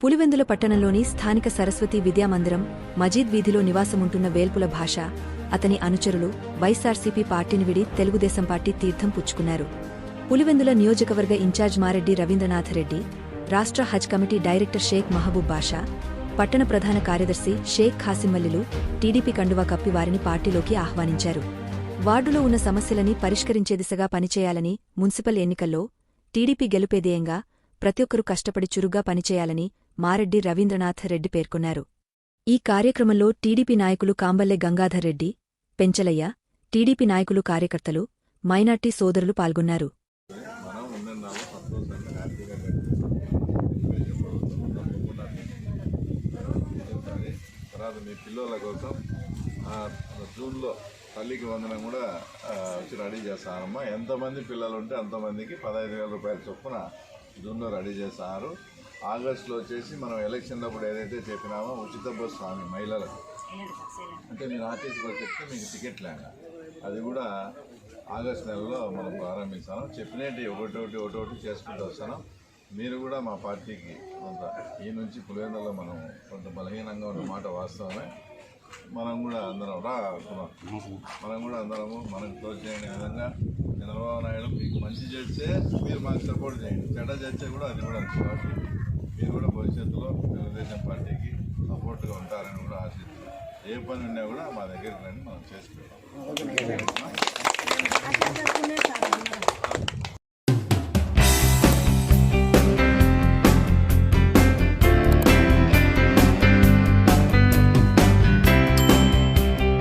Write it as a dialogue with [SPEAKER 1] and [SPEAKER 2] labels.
[SPEAKER 1] పులివెందుల పట్టణంలోని స్థానిక సరస్వతి విద్యామందిరం మజీద్ వీధిలో నివాసముంటున్న వేల్పుల భాష అతని అనుచరులు వైఎస్ఆర్సీపీ పార్టీని విడి తెలుగుదేశం పార్టీ తీర్థం పుచ్చుకున్నారు. పులివెందుల నియోజకవర్గ ఇన్ఛార్జ్ మారెడ్డి రవీంద్రనాథ్ రెడ్డి రాష్ట్ర హజ్ కమిటీ డైరెక్టర్ షేక్ మహబూబ్ బాషా పట్టణ ప్రధాన కార్యదర్శి షేక్ ఖాసిమల్లిలు టీడీపీ కండువా కప్పి వారిని పార్టీలోకి ఆహ్వానించారు. వార్డులో ఉన్న సమస్యలని పరిష్కరించే దిశగా పనిచేయాలని మున్సిపల్ ఎన్నికల్లో టీడీపీ గెలుపేదేయంగా ప్రతి ఒక్కరూ కష్టపడి చురుగ్గా పనిచేయాలని మారెడ్డి రవీంద్రనాథ్ రెడ్డి పేర్కొన్నారు. ఈ కార్యక్రమంలో టీడీపీ నాయకులు కాంబల్లె గంగాధర్ రెడ్డి పెంచలయ్య టీడీపీ నాయకులు కార్యకర్తలు మైనార్టీ సోదరులు పాల్గొన్నారు.
[SPEAKER 2] తర్వాత మీ పిల్లల కోసం జూన్లో తల్లికి వందనం కూడా వచ్చి రెడీ చేస్తానమ్మా. ఎంతమంది పిల్లలు ఉంటే అంతమందికి పదహైదు వేల రూపాయల చొప్పున జూన్లో రెడీ చేస్తారు. ఆగస్టులో వచ్చేసి మనం ఎలక్షన్లప్పుడు ఏదైతే చెప్పినామో ఉచిత బస్సు స్వామి మహిళలకు. అంటే మీరు ఆర్టీసీకి చెప్తే మీకు టికెట్ లేక అది కూడా ఆగస్ట్ నెలలో మనం ప్రారంభిస్తాను. చెప్పినట్టు ఒకటి ఒకటి ఒకటి ఒకటి చేసుకుంటూ వస్తాను. మీరు కూడా మా పార్టీకి కొంత ఈ నుంచి పులివెందులో మనం కొంత బలహీనంగా ఉన్న మాట వాస్తవమే. మనం కూడా అందరం రా మనం కూడా అందరము మనకు తోచేయని విధంగా. చంద్రబాబు నాయుడు మీకు మంచి చేస్తే మీరు మాకు సపోర్ట్ చేయండి. చెడ్డ చేస్తే కూడా అది కూడా కాబట్టి మీరు కూడా భవిష్యత్తులో తెలుగుదేశం పార్టీకి సపోర్ట్గా ఉంటారని కూడా ఆశిస్తున్నాం. ఏ పని ఉన్నా కూడా మా దగ్గరికి రండి మనం చేసుకుంటాం.